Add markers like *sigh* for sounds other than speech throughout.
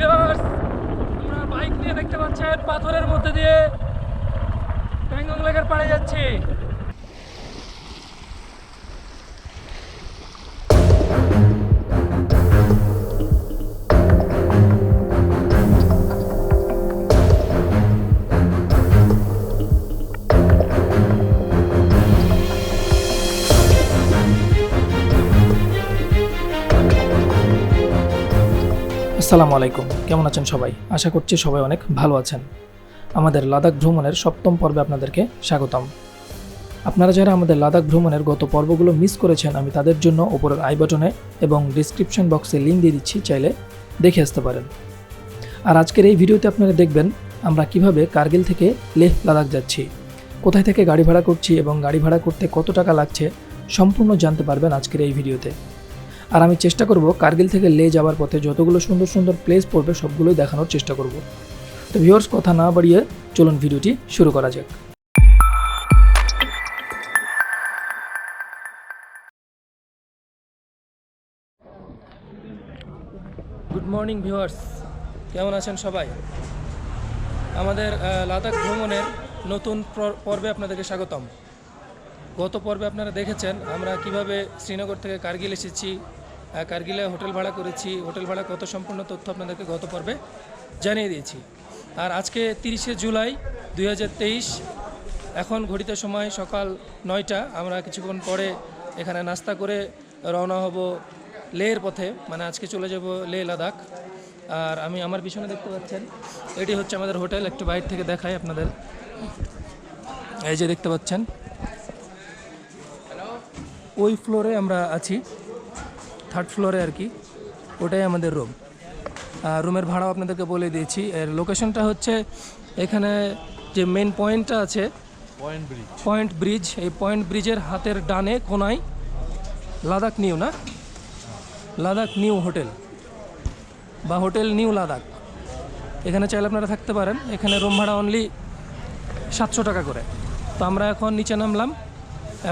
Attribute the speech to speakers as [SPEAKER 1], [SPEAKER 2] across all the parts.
[SPEAKER 1] Viewers আমরা bike নিয়ে দেখতে পাচ্ছেন পাথরের মধ্যে দিয়ে প্যাংগং লেকের পাড়ে যাচ্ছি। আসসালামু আলাইকুম। কেমন আছেন সবাই? আশা করছি সবাই অনেক ভালো আছেন। আমাদের লাদাখ ভ্রমণের সপ্তম পর্বে আপনাদেরকে স্বাগতম। আপনারা যারা আমাদের লাদাখ ভ্রমণের গত পর্বগুলো মিস করেছেন, আমি তাদের জন্য ওপরের আই বাটনে এবং ডিসক্রিপশন বক্সে লিঙ্ক দিয়ে দিচ্ছি, চাইলে দেখে আসতে পারেন। আর আজকের এই ভিডিওতে আপনারা দেখবেন, আমরা কীভাবে কার্গিল থেকে লেহ লাদাখ যাচ্ছি, কোথায় থেকে গাড়ি ভাড়া করছি এবং গাড়ি ভাড়া করতে কত টাকা লাগছে সম্পূর্ণ জানতে পারবেন আজকের এই ভিডিওতে। আর আমি চেষ্টা করব কার্গিল থেকে লে যাওয়ার পথে যতগুলো সুন্দর সুন্দর প্লেস পড়বে সবগুলোই দেখানোর চেষ্টা করব। তো ভিউয়ার্স কথা না বাড়িয়ে চলুন ভিডিওটি শুরু করা যাক। গুড মর্নিং ভিউয়ার্স কেমন আছেন সবাই? আমাদের লাদাখ ভ্রমণের নতুন প্র- পর্বে আপনাদেরকে স্বাগতম। গত পর্বে আপনারা দেখেছেন, আমরা কীভাবে শ্রীনগর থেকে কার্গিল এসেছি কার্গিলে হোটেল ভাড়া করেছি। হোটেল ভাড়া কত সম্পূর্ণ তথ্য আপনাদেরকে গত পর্বে জানিয়ে দিয়েছি। আর আজকে তিরিশে জুলাই দু হাজার তেইশ, এখন ঘড়িতে সময় সকাল নয়টা। আমরা কিছুক্ষণ পরে এখানে নাস্তা করে রওনা হব লের পথে মানে আজকে চলে যাব লে লাদাখ। আর আমি আমার পিছনে দেখতে পাচ্ছেন, এটি হচ্ছে আমাদের হোটেল, একটু বাইরে থেকে দেখাই আপনাদের। এই যে দেখতে পাচ্ছেন, ওই ফ্লোরে আমরা আছি। থার্ড ফ্লোরে আর কি ওটাই আমাদের রুম রুমের ভাড়াও আপনাদেরকে বলে দিয়েছি। এর লোকেশনটা হচ্ছে এখানে যে মেন পয়েন্টটা আছে
[SPEAKER 2] পয়েন্ট ব্রিজ
[SPEAKER 1] পয়েন্ট ব্রিজ এই পয়েন্ট ব্রিজের হাতের ডানে কোনায় লাদাখ নিউ না? লাদাখ নিউ হোটেল বা হোটেল নিউ লাদাখ। এখানে চাইলে আপনারা থাকতে পারেন। এখানে রুম ভাড়া অনলি সাতশো টাকা করে। তো আমরা এখন নিচে নামলাম।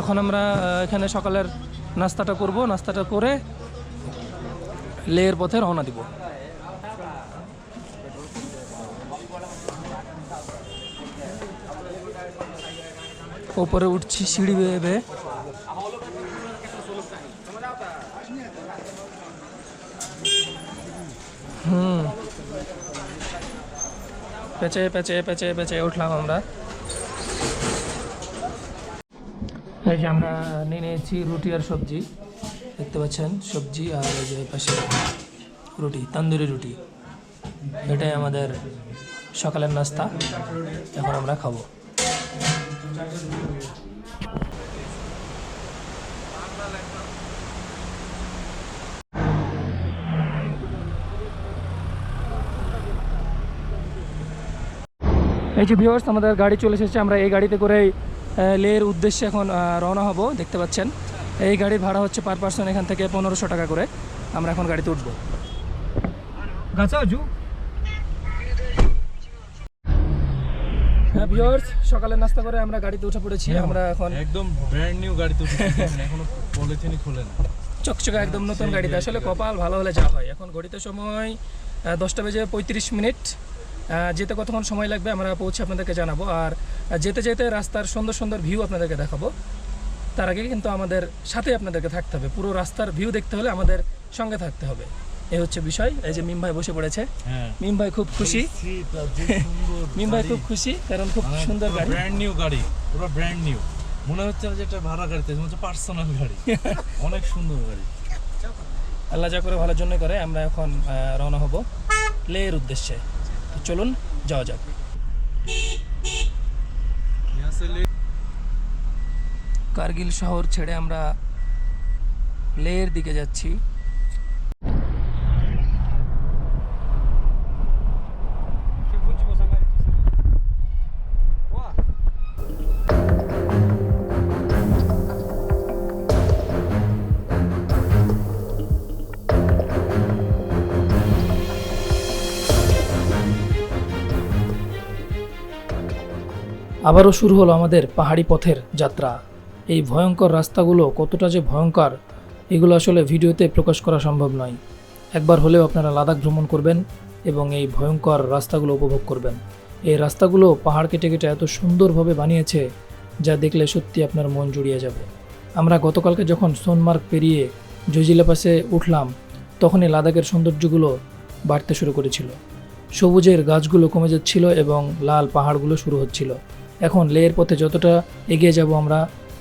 [SPEAKER 1] এখন আমরা এখানে সকালের নাস্তাটা করব। নাস্তাটা করে লেয়ের পথে রওনা দিব। ওপরে উঠছি সিঁড়ি বেয়ে বেয়ে হুম। পেঁচে পেঁচে পেঁচে পেঁচে উঠলাম আমরা। এই যে আমরা নিয়ে নিয়েছি রুটি আর সবজি। দেখতে পাচ্ছেন সবজি আর এই যে পাশে রুটি, তন্দুরি রুটি। এটাই আমাদের সকালের নাস্তা। এখন আমরা খাব। এই যে ভিউয়ার্স আমাদের গাড়ি চলে এসেছে। আমরা এই গাড়িতে করে লের উদ্দেশ্যে এখন রওনা হব। দেখতে পাচ্ছেন এই গাড়ির ভাড়া হচ্ছে পার পার্সন এখান থেকে পনেরোশো টাকা করে। আমরা এখন গাড়িতে উঠবো। হ্যাঁ ভিউয়ার্স সকালে নাস্তা করে আমরা গাড়িতে উঠে পড়েছি। আমরা এখন
[SPEAKER 2] একদম ব্র্যান্ড নিউ গাড়ি তো এখনও পলিথিনই খুলে না।
[SPEAKER 1] চকচকে একদম নতুন গাড়িতে। আসলে কপাল ভালো হলে যা হয়। এখন ঘড়িতে সময় দশটা বেজে পঁয়ত্রিশ মিনিট। যেতে কতক্ষণ সময় লাগবে আমরা পৌঁছে আপনাদেরকে জানাব। আর যেতে যেতে রাস্তার সুন্দর সুন্দর ভিউ আপনাদেরকে দেখাবো। তার আগে কিন্তু আমাদের সাথে আপনাদেরকে থাকতে হবে। পুরো রাস্তার ভিউ দেখতে হলে আমাদের সঙ্গে থাকতে হবে। এই হচ্ছে বিষয়। এই যে মিম ভাই বসে পড়েছে।
[SPEAKER 2] হ্যাঁ।
[SPEAKER 1] মিম ভাই খুব খুশি। *laughs* মিম ভাই খুব খুশি কারণ খুব সুন্দর গাড়ি।
[SPEAKER 2] ব্র্যান্ড নিউ গাড়ি। পুরো ব্র্যান্ড নিউ মনে হচ্ছে যে এটা ভাড়া গাড়িতে মনে হচ্ছে পার্সোনাল গাড়ি। *laughs* অনেক সুন্দর গাড়ি।
[SPEAKER 1] আল্লাহ যা করে ভালোর জন্য করে আমরা এখন রওনা হব লের উদ্দেশ্যে। তো চলুন যাওয়া যাক। কার্গিল শহর ছেড়ে আমরা লের দিকে যাচ্ছি। আবারও শুরু হলো আমাদের পাহাড়ি পথের যাত্রা। এই ভয়ঙ্কর রাস্তাগুলো কতটা যে ভয়ঙ্কর, এগুলো আসলে ভিডিওতে প্রকাশ করা সম্ভব নয়। একবার হলেও আপনারা লাদাখ ভ্রমণ করবেন এবং এই ভয়ঙ্কর রাস্তাগুলো উপভোগ করবেন। এই রাস্তাগুলো পাহাড় কেটে কেটে এত সুন্দরভাবে বানিয়েছে যা দেখলে সত্যি আপনার মন জুড়িয়ে যাবে। আমরা গতকালকে যখন সোনমার্গ পেরিয়ে জজিলা পাসে উঠলাম, তখনই লাদাখের সৌন্দর্যগুলো বাড়তে শুরু করেছিল। সবুজের গাছগুলো কমে যাচ্ছিল এবং লাল পাহাড়গুলো শুরু হচ্ছিল। এখন লেয়ের পথে যতটা এগিয়ে যাব আমরা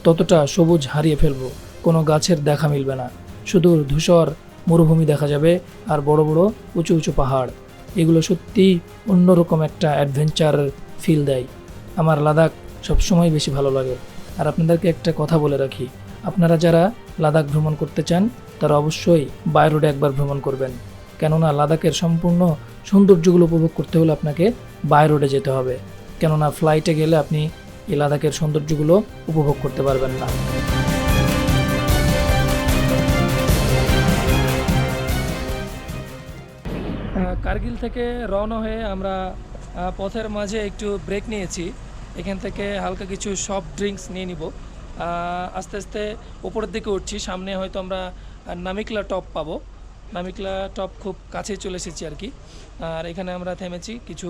[SPEAKER 1] ততটা সবুজ হারিয়ে ফেলব। কোনো গাছের দেখা মিলবে না। শুধু ধূসর মরুভূমি দেখা যাবে আর বড় বড় উঁচু উঁচু পাহাড়। এগুলো সত্যি অন্যরকম একটা অ্যাডভেঞ্চার ফিল দেয়। আমার লাদাখ সবসময় বেশি ভালো লাগে। আর আপনাদেরকে একটা কথা বলে রাখি। আপনারা যারা লাদাখ ভ্রমণ করতে চান, তারা অবশ্যই বাই রোডে একবার ভ্রমণ করবেন। কেননা লাদাখের সম্পূর্ণ সৌন্দর্যগুলো উপভোগ করতে হলে আপনাকে বাই রোডে যেতে হবে। কেননা ফ্লাইটে গেলে আপনি এই লাদাখের সৌন্দর্যগুলো উপভোগ করতে পারবেন না। কার্গিল থেকে রওনা হয়ে আমরা পথের মাঝে একটু ব্রেক নিয়েছি। এখান থেকে হালকা কিছু সফট ড্রিঙ্কস নিয়ে নিব। আস্তে আস্তে উপরের দিকে উঠছি। সামনে হয়তো আমরা নামিকলা টপ পাবো। নামিকলা টপ খুব কাছে চলে এসেছি আর কি। আর এখানে আমরা থেমেছি। কিছু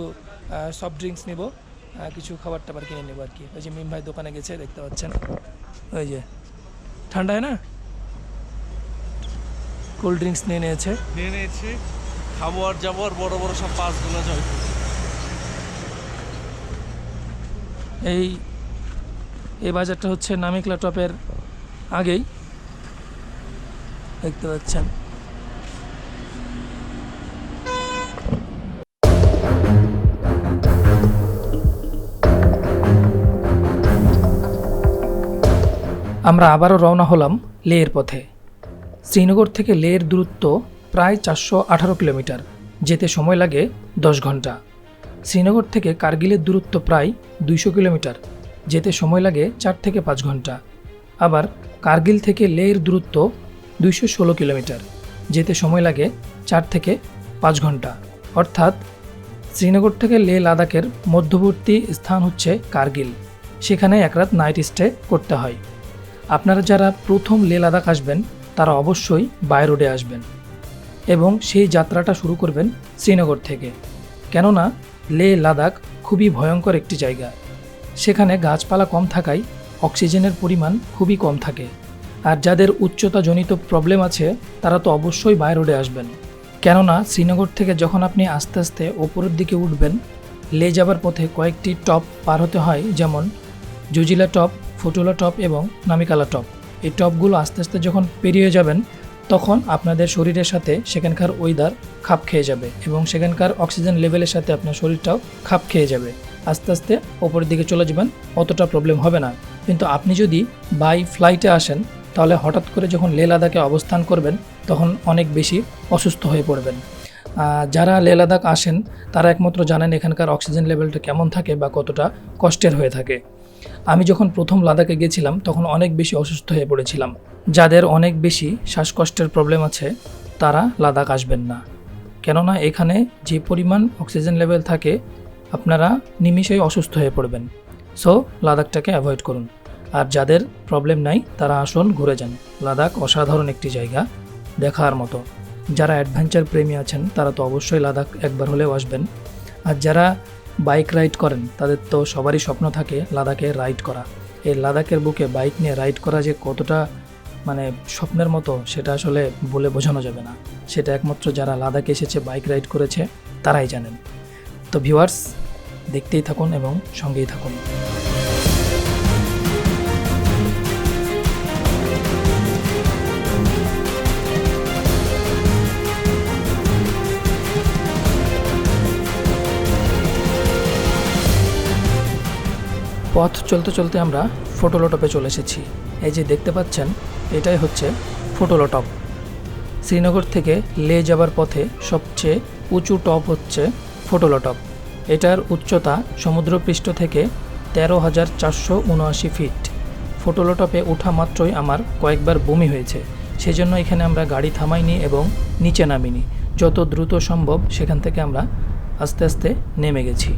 [SPEAKER 1] সফট ড্রিঙ্কস নিব। কিছু খাবার টাবার কিনে নেব আর কি। ওই যে মিম ভাই দোকানে গেছে দেখতে পাচ্ছেন। ওই যে ঠান্ডায় না? কোল্ড ড্রিঙ্কস নিয়ে নিয়েছে।
[SPEAKER 2] নিয়ে নিয়েছি। খাব আর যাব আর বড় বড় সব পাসগুলো জয়
[SPEAKER 1] এই এই বাজারটা হচ্ছে নামিকলা টপের আগেই। দেখতে পাচ্ছেন। আমরা আবারও রওনা হলাম লেয়ের পথে। শ্রীনগর থেকে লেয়ের দূরত্ব প্রায় চারশো আঠারো কিলোমিটার, যেতে সময় লাগে দশ ঘণ্টা। শ্রীনগর থেকে কার্গিলের দূরত্ব প্রায় দুইশো কিলোমিটার, যেতে সময় লাগে চার থেকে পাঁচ ঘণ্টা। আবার কার্গিল থেকে লেয়ের দূরত্ব দুইশো ষোলো কিলোমিটার, যেতে সময় লাগে চার থেকে পাঁচ ঘণ্টা। অর্থাৎ শ্রীনগর থেকে লে লাদাখের মধ্যবর্তী স্থান হচ্ছে কার্গিল। সেখানে এক রাত নাইট স্টে করতে হয়। আপনারা যারা প্রথম লে লাদাখ আসবেন, তারা অবশ্যই বাই রোডে আসবেন এবং সেই যাত্রাটা শুরু করবেন শ্রীনগর থেকে। কেননা, লে লাদাখ খুবই ভয়ঙ্কর একটি জায়গা। সেখানে গাছপালা কম থাকায় অক্সিজেনের পরিমাণ খুবই কম থাকে। আর যাদের উচ্চতাজনিত প্রবলেম আছে, তারা তো অবশ্যই বাই রোডে আসবেন। কেননা, শ্রীনগর থেকে যখন আপনি আস্তে আস্তে ওপরের দিকে উঠবেন, লে যাবার পথে কয়েকটি টপ পার হতে হয়, যেমন জুজিলা টপ ফুটুলা টপ এবং নামিকালা টপ। এই টপগুলো আস্তে আস্তে যখন পেরিয়ে যাবেন, তখন আপনাদের শরীরের সাথে সেখানকার ওয়েদার খাপ খেয়ে যাবে এবং সেখানকার অক্সিজেন লেভেলের সাথে আপনার শরীরটাও খাপ খেয়ে যাবে। আস্তে আস্তে ওপরের দিকে চলে যাবেন, অতটা প্রবলেম হবে না। কিন্তু আপনি যদি বাই ফ্লাইটে আসেন, তাহলে হঠাৎ করে যখন লে লাদাখে অবস্থান করবেন, তখন অনেক বেশি অসুস্থ হয়ে পড়বেন। যারা লে লাদাখ আসেন, তারা একমাত্র জানেন এখানকার অক্সিজেন লেভেলটা কেমন থাকে বা কতটা কষ্টের হয়ে থাকে। আমি যখন প্রথম লাদাখে গেছিলাম, তখন অনেক বেশি অসুস্থ হয়ে পড়েছিলাম। যাদের অনেক বেশি শ্বাসকষ্টের প্রবলেম আছে, তারা লাদাখ আসবেন না। কেননা এখানে যে পরিমাণ অক্সিজেন লেভেল থাকে, আপনারা নিমিষেই অসুস্থ হয়ে পড়বেন। সো লাদাখটাকে অ্যাভয়েড করুন। আর যাদের প্রবলেম নাই, তারা আসুন, ঘুরে যান। লাদাখ অসাধারণ একটি জায়গা, দেখার মতো। যারা অ্যাডভেঞ্চার প্রেমী আছেন, তারা তো অবশ্যই লাদাখ একবার হলেও আসবেন। আর যারা বাইক রাইড করেন, তাদের তো সবারই স্বপ্ন থাকে লাদাখে রাইড করা। এই লাদাখের বুকে বাইক নিয়ে রাইড করা যে কতটা মানে স্বপ্নের মতো, সেটা আসলে বলে বোঝানো যাবে না। সেটা একমাত্র যারা লাদাখে এসেছে বাইক রাইড করেছে, তারাই জানেন। তো ভিউয়ার্স, দেখতেই থাকুন এবং সঙ্গেই থাকুন। পথ চলতে চলতে আমরা ফটোলোটপে চলে এসেছি। এই যে দেখতে পাচ্ছেন, এটাই হচ্ছে ফটোলোটপ। শ্রীনগর থেকে লে যাবার পথে সবচেয়ে উঁচু টপ হচ্ছে ফটোলোটপ। এটার উচ্চতা সমুদ্রপৃষ্ঠ থেকে তেরো হাজার চারশো উনআশি ফিট। ফটোলোটপে ওঠা মাত্রই আমার কয়েকবার বমি হয়েছে। সেজন্য এখানে আমরা গাড়ি থামাইনি এবং নিচে নামিনি। যত দ্রুত সম্ভব সেখান থেকে আমরা আস্তে আস্তে নেমে গেছি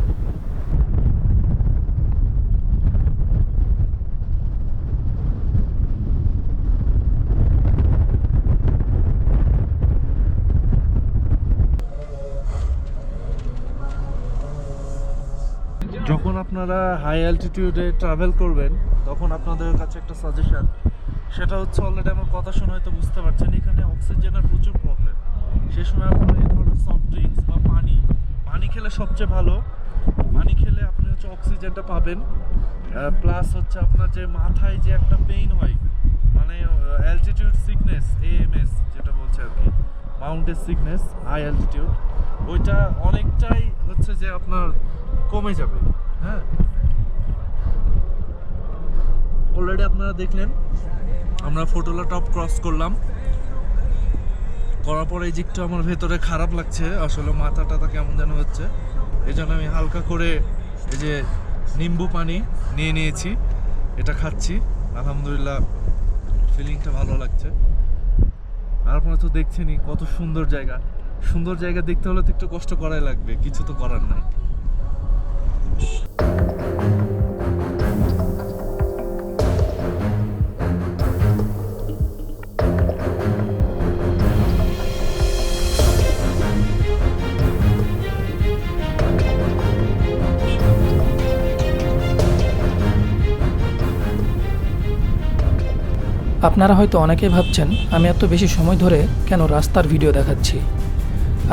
[SPEAKER 2] যখন আপনারা হাই অ্যালটিটিউডে ট্রাভেল করবেন, তখন আপনাদের কাছে একটা সাজেশন সেটা হচ্ছে অলরেডি আমার কথা শুনে হয়তো বুঝতে পারছেন, এখানে অক্সিজেনের প্রচুর প্রবলেম সেই সময় আপনারা এই ধরনের সফট ড্রিঙ্কস বা পানি পানি খেলে সবচেয়ে ভালো। পানি খেলে আপনি হচ্ছে অক্সিজেনটা পাবেন প্লাস হচ্ছে আপনার যে মাথায় যে একটা পেইন হয় মানে অ্যালটিটিউড সিকনেস এএমএস যেটা বলছে আর কি মাউন্টেন সিকনেস হাই অ্যালটিটিউড ওইটা অনেকটাই হচ্ছে যে আপনার কমে যাবে। হ্যাঁ। অলরেডি আপনারা দেখলেন, আমরা ফটোলা টপ ক্রস করলাম। করার পরে এই দিকটা আমার ভেতরে খারাপ লাগছে, আসলে মাথা টাথা কেমন যেন হচ্ছে। এই জন্য আমি হালকা করে এই যে নিম্বু পানি নিয়ে নিয়েছি, এটা খাচ্ছি। আলহামদুলিল্লাহ ফিলিংটা ভালো লাগছে। আর আপনারা তো দেখছেনই কত সুন্দর জায়গা। সুন্দর জায়গা দেখতে হলে তো একটু কষ্ট করাই লাগবে, কিছু তো করার নাই।
[SPEAKER 1] আপনারা হয়তো অনেকেই ভাবছেন, আমি এত বেশি সময় ধরে কেন রাস্তার ভিডিও দেখাচ্ছি?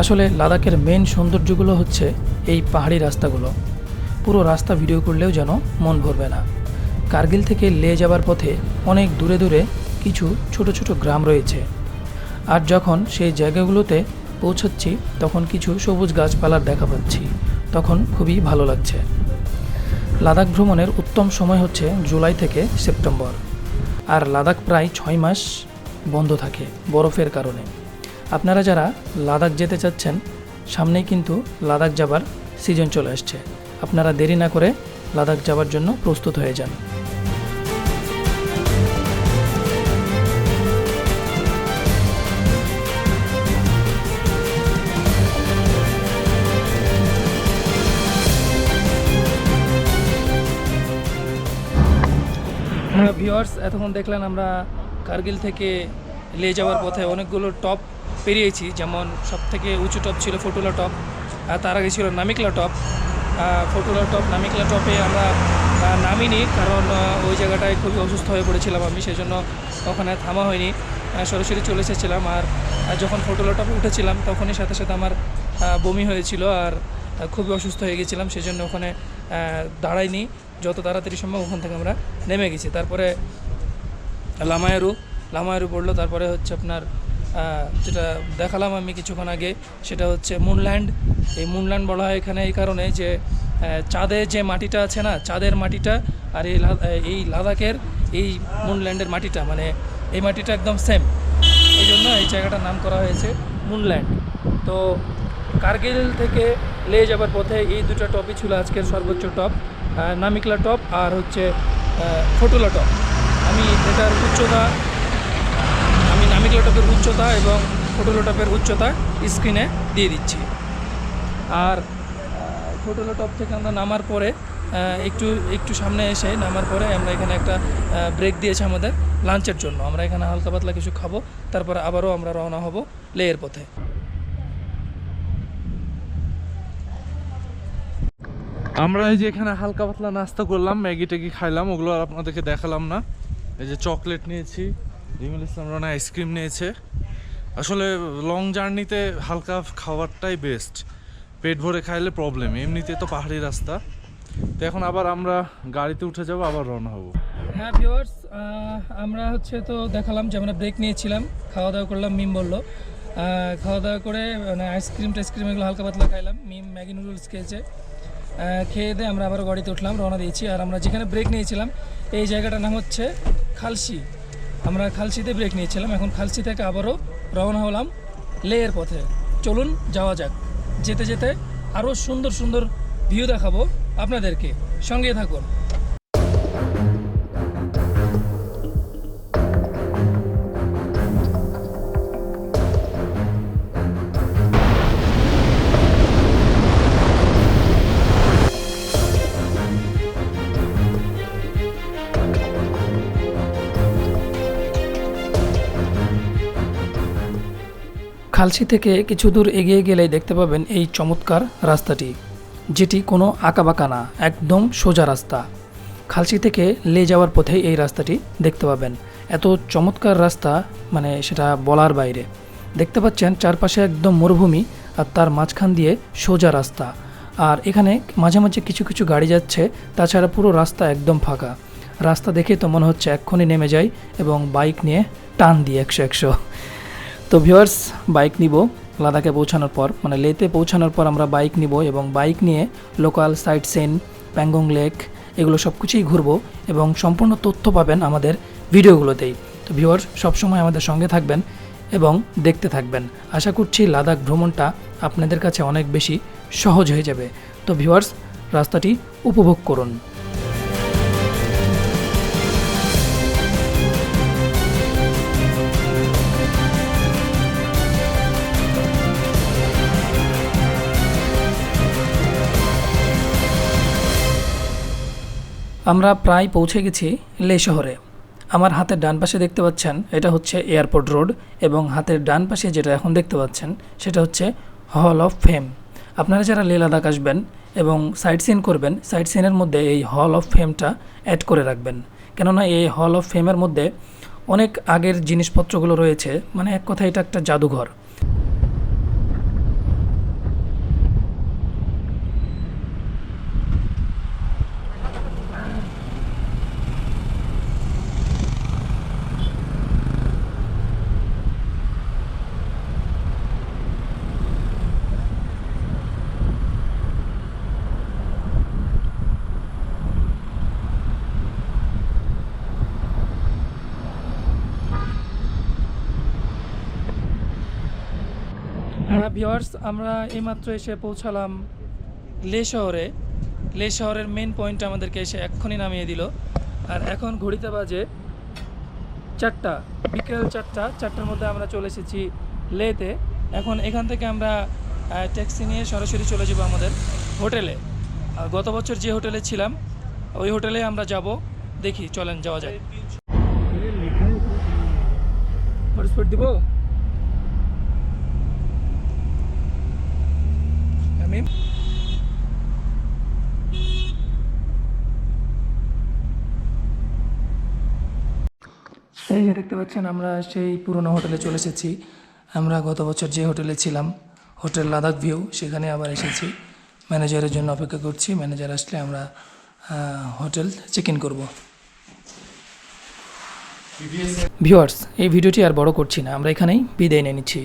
[SPEAKER 1] আসলে লাদাখের মেন সৌন্দর্যগুলো হচ্ছে এই পাহাড়ি রাস্তাগুলো। পুরো রাস্তা ভিডিও করলেও যেন মন ভরবে না। কার্গিল থেকে লে যাবার পথে অনেক দূরে দূরে কিছু ছোট ছোট গ্রাম রয়েছে। আর যখন সেই জায়গাগুলোতে পৌঁছাচ্ছি, তখন কিছু সবুজ গাছপালার দেখা পাচ্ছি। তখন খুবই ভালো লাগছে। লাদাখ ভ্রমণের উত্তম সময় হচ্ছে জুলাই থেকে সেপ্টেম্বর। আর লাদাখ প্রায় ছয় মাস বন্ধ থাকে বরফের কারণে। আপনারা যারা লাদাখ যেতে চাচ্ছেন, সামনেই কিন্তু লাদাখ যাবার সিজন চলে আসছে। আপনারা দেরি না করে লাদাখ যাবার জন্য প্রস্তুত হয়ে যান। ভিওয়ার্স এতক্ষণ দেখলেন আমরা কার্গিল থেকে লে যাওয়ার পথে অনেকগুলো টপ পেরিয়েছি, যেমন সব থেকে উঁচু টপ ছিল ফটুলা টপ, আর তার আগে ছিল নামিকলা টপ। ফটুলা টপ, নামিকলা টপে আমরা নামিনি, কারণ ওই জায়গাটায় খুবই অসুস্থ হয়ে পড়েছিলাম আমি সেই জন্য ওখানে থামা হয়নি। সরাসরি চলে এসেছিলাম, আর যখন ফটুলা টপে উঠেছিলাম, তখনই সাথে সাথে আমার বমি হয়েছিল, আর খুবই অসুস্থ হয়ে গেছিলাম সেই জন্য ওখানে দাঁড়াইনি। যত তাড়াতাড়ি সম্ভব ওখান থেকে আমরা নেমে গেছি। তারপরে লামায়ারু লামায়ারু পড়ল, তারপরে হচ্ছে আপনার যেটা দেখালাম আমি কিছুক্ষণ আগে, সেটা হচ্ছে মুনল্যান্ড। এই মুনল্যান্ড বলা হয় এখানে এই কারণে যে চাঁদে যে মাটিটা আছে না, চাঁদের মাটিটা আর এই এই লাদাখের এই মুনল্যান্ডের মাটিটা মানে এই মাটিটা একদম সেম এই জন্য এই জায়গাটার নাম করা হয়েছে মুনল্যান্ড। তো কার্গিল থেকে লে যাবার পথে এই দুটো টপই ছিল আজকের সর্বোচ্চ টপ নামিকলা টপ আর হচ্ছে ফটুলা টপ। আমি এটার উচ্চতা, আমি নামিকলা টপের উচ্চতা এবং ফটুলা টপের উচ্চতা স্ক্রিনে দিয়ে দিচ্ছি। আর ফটোলো টপ থেকে আমরা নামার পরে একটু একটু সামনে এসে নামার পরে আমরা এখানে একটা ব্রেক দিয়েছে আমাদের লাঞ্চের জন্য। আমরা এখানে হালকা পাতলা কিছু খাব, তারপরে আবারও আমরা রওনা হব লেয়ের পথে।
[SPEAKER 2] আমরা এই যে এখানে হালকা পাতলা নাস্তা করলাম, ম্যাগি ট্যাগি খাইলাম, ওগুলো আর আপনাদেরকে দেখালাম না। এই যে চকলেট নিয়েছি রিমুল ইসলাম রানা আইসক্রিম নিয়েছে। আসলে লং জার্নিতে হালকা খাবারটাই বেস্ট পেট ভরে খাইলে প্রবলেম এমনিতে তো পাহাড়ি রাস্তা। তো এখন আবার আমরা গাড়িতে উঠে যাব, আবার রওনা হব।
[SPEAKER 1] হ্যাঁ ভিওয়ার্স আমরা হচ্ছে তো দেখালাম যে আমরা ব্রেক নিয়েছিলাম, খাওয়া দাওয়া করলাম, মিম বলল। খাওয়া দাওয়া করে মানে আইসক্রিম টাইসক্রিম এগুলো হালকা পাতলা খাইলাম, মিম ম্যাগি নুডলস খেয়েছে। খেয়ে দিয়ে আমরা আবার গাড়িতে উঠলাম, রওনা দিয়েছি। আর আমরা যেখানে ব্রেক নিয়েছিলাম, এই জায়গাটার নাম হচ্ছে খালসি। আমরা খালসিতে ব্রেক নিয়েছিলাম, এখন খালসি থেকে আবারও রওনা হলাম লেয়ের পথে। চলুন, যাওয়া যাক। যেতে যেতে আরও সুন্দর সুন্দর ভিউ দেখাবো আপনাদেরকে। সঙ্গে থাকুন। খালসি থেকে কিছু দূর এগিয়ে গেলেই দেখতে পাবেন এই চমৎকার রাস্তাটি, যেটি কোনো আঁকাবাঁকা না, একদম সোজা রাস্তা। খালসি থেকে লে যাওয়ার পথে এই রাস্তাটি দেখতে পাবেন। এত চমৎকার রাস্তা মানে সেটা বলার বাইরে। দেখতে পাচ্ছেন চারপাশে একদম মরুভূমি আর তার মাঝখান দিয়ে সোজা রাস্তা। আর এখানে মাঝে মাঝে কিছু কিছু গাড়ি যাচ্ছে, তাছাড়া পুরো রাস্তা একদম ফাঁকা। রাস্তা দেখে তো মনে হচ্ছে এক্ষুনি নেমে যাই এবং বাইক নিয়ে টান দিই একশো একশো। তো ভিউয়ার্স, বাইক নিব লাদাখে পৌঁছানোর পর। মানে লেতে পৌঁছানোর পর আমরা বাইক নিব এবং বাইক নিয়ে local site scene, Pangong lake, এগুলো সব কিছুই ঘুরবো এবং সম্পূর্ণ তথ্য পাবেন আমাদের ভিডিওগুলোতেই। তো ভিউয়ার্স, সবসময় আমাদের সঙ্গে থাকবেন এবং দেখতে থাকবেন। আশা করছি লাদাখ ভ্রমণটা আপনাদের কাছে অনেক বেশি সহজ হয়ে যাবে। তো ভিউয়ার্স, রাস্তাটি উপভোগ করুন। আমরা প্রায় পৌঁছে গেছি লে শহরে। আমার হাতের ডান পাশে দেখতে পাচ্ছেন, এটা হচ্ছে এয়ারপোর্ট রোড এবং হাতের ডান পাশে যেটা এখন দেখতে পাচ্ছেন, সেটা হচ্ছে হল অফ ফেম। আপনারা যারা লে লাদাখ আসবেন এবং সাইট সিন করবেন, সাইট সিনের মধ্যে এই হল অফ ফেমটা অ্যাড করে রাখবেন। কেননা এই হল অফ ফেমের মধ্যে অনেক আগের জিনিসপত্রগুলো রয়েছে মানে এক কথা এটা একটা জাদুঘর। হ্যাঁ ভিওয়ার্স আমরা এইমাত্র এসে পৌঁছালাম লে শহরে। লে শহরের মেন পয়েন্ট আমাদেরকে এসে এক্ষুনি নামিয়ে দিল। আর এখন ঘড়িতে বাজে চারটা বিকেল চারটা চারটার মধ্যে আমরা চলে এসেছি লেতে। এখন এখান থেকে আমরা ট্যাক্সি নিয়ে সরাসরি চলে যাব আমাদের হোটেলে। গত বছর যে হোটেলে ছিলাম ওই হোটেলে আমরা যাব। দেখি চলেন যাওয়া যায় দিব আমি এই যে দেখতে পাচ্ছেন আমরা সেই পুরনো হোটেলে চলে এসেছি। আমরা গত বছর যে হোটেলে ছিলাম, হোটেল লাদাখ ভিউ, সেখানে আবার এসেছি। ম্যানেজারের জন্য অপেক্ষা করছি। ম্যানেজার আসলে আমরা হোটেল চেক ইন করব। ভিউয়ার্স, এই ভিডিওটি আর বড় করছি না। আমরা এখানেই বিদায় নিয়ে নিচ্ছি।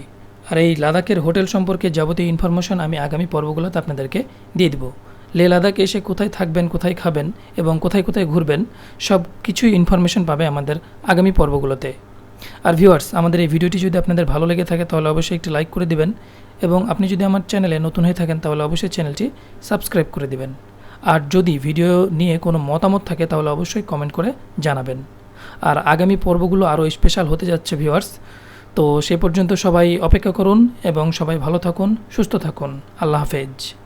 [SPEAKER 1] আর এই লাদাখের হোটেল সম্পর্কে যাবতীয় ইনফরমেশন আমি আগামী পর্বগুলোতে আপনাদেরকে দিয়ে দেবো। লে লাদাখে এসে কোথায় থাকবেন, কোথায় খাবেন এবং কোথায় কোথায় ঘুরবেন, সব কিছুই ইনফরমেশন পাবে আমাদের আগামী পর্বগুলোতে। আর ভিউয়ার্স আমাদের এই ভিডিওটি যদি আপনাদের ভালো লেগে থাকে, তাহলে অবশ্যই একটি লাইক করে দিবেন এবং আপনি যদি আমার চ্যানেলে নতুন হয়ে থাকেন, তাহলে অবশ্যই চ্যানেলটি সাবস্ক্রাইব করে দিবেন। আর যদি ভিডিও নিয়ে কোনো মতামত থাকে, তাহলে অবশ্যই কমেন্ট করে জানাবেন। আর আগামী পর্বগুলো আরও স্পেশাল হতে যাচ্ছে ভিউয়ার্স তো সে পর্যন্ত সবাই অপেক্ষা করুন এবং সবাই ভালো থাকুন, সুস্থ থাকুন। আল্লাহ হাফেজ।